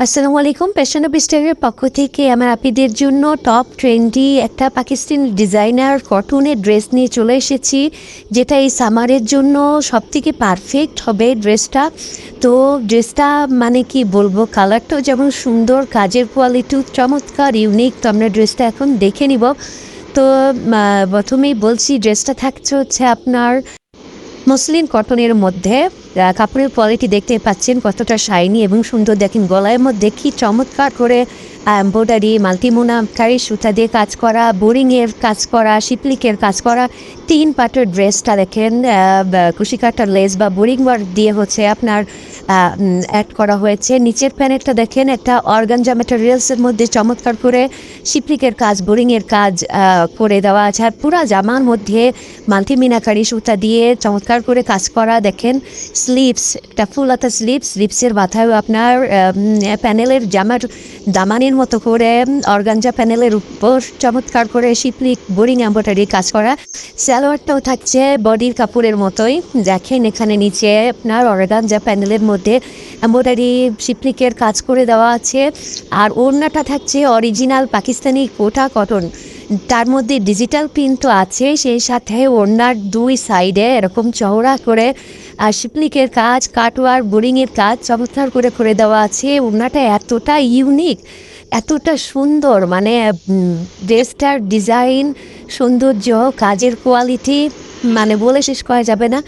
আসসালামু আলাইকুম। পেশন স্টাইলের পক্ষ থেকে আমার আপিদের জন্য টপ ট্রেন্ডি একটা পাকিস্তানি ডিজাইনার কটনের ড্রেস নিয়ে চলে এসেছি, যেটা এই সামারের জন্য সবথেকে পারফেক্ট হবে ড্রেসটা তো ড্রেসটা মানে কি বলব? কালারটাও যেমন সুন্দর, কাজের কোয়ালিটিও চমৎকার ইউনিক তো আমরা ড্রেসটা এখন দেখে নিব। তো প্রথমেই বলছি ড্রেসটা থাকছে হচ্ছে আপনার মসলিন কটনের মধ্যে কাপড়ের কোয়ালিটি দেখতে পাচ্ছেন কতটা শাইনি এবং সুন্দর দেখেন গলায় মধ্যে কি চমৎকার করে এম্ব্রয়ডারি মাল্টিমোনা কারি সুতা দিয়ে কাজ করা বোরিংয়ের কাজ করা, শিপলিকের কাজ করা, তিন পাটের ড্রেসটা দেখেন কুশিকাটার লেস বা বোরিং ওয়ার্ক দিয়ে হচ্ছে আপনার অ্যাড করা হয়েছে। নিচের প্যানেলটা দেখেন, একটা অর্গানজা ম্যাটেরিয়ালসের মধ্যে চমৎকার করে শিপলিকের কাজ, বোরিংয়ের কাজ করে দেওয়া আছে। আর পুরা জামার মধ্যে মাল্টিমিনাকারি সুতা দিয়ে চমৎকার করে কাজ করা, দেখেন স্লিপস একটা ফুল হাতা স্লিপস স্লিপসের মাথায় আপনার প্যানেলের জামার দামানের মতো করে অর্গানজা প্যানেলের উপর চমৎকার করে শিপলিক বোরিং এম্ব্রয়ডারি কাজ করা। সালোয়ারটাও থাকছে বডির কাপড়ের মতোই। দেখেন এখানে নিচে আপনার অর্গানজা প্যানেলের মধ্যে এম্ব্রয়ডারি, শিপলিকের কাজ করে দেওয়া আছে। আর ওড়নাটা থাকছে অরিজিনাল পাকিস্তানি কোটা কটন। তার মধ্যে ডিজিটাল প্রিন্ট তো আছে। সেই সাথে ওড়নার দুই সাইডে এরকম চওড়া করে, আর শিপলিকের কাজ, কাটওয়ার, বোরিংয়ের কাজ চমৎকার করে করে দেওয়া আছে। ওড়নাটা এতটা ইউনিক, এতটা সুন্দর মানে ড্রেসটার ডিজাইন, সৌন্দর্য, কাজের কোয়ালিটি মানে বলে শেষ করা যাবে না।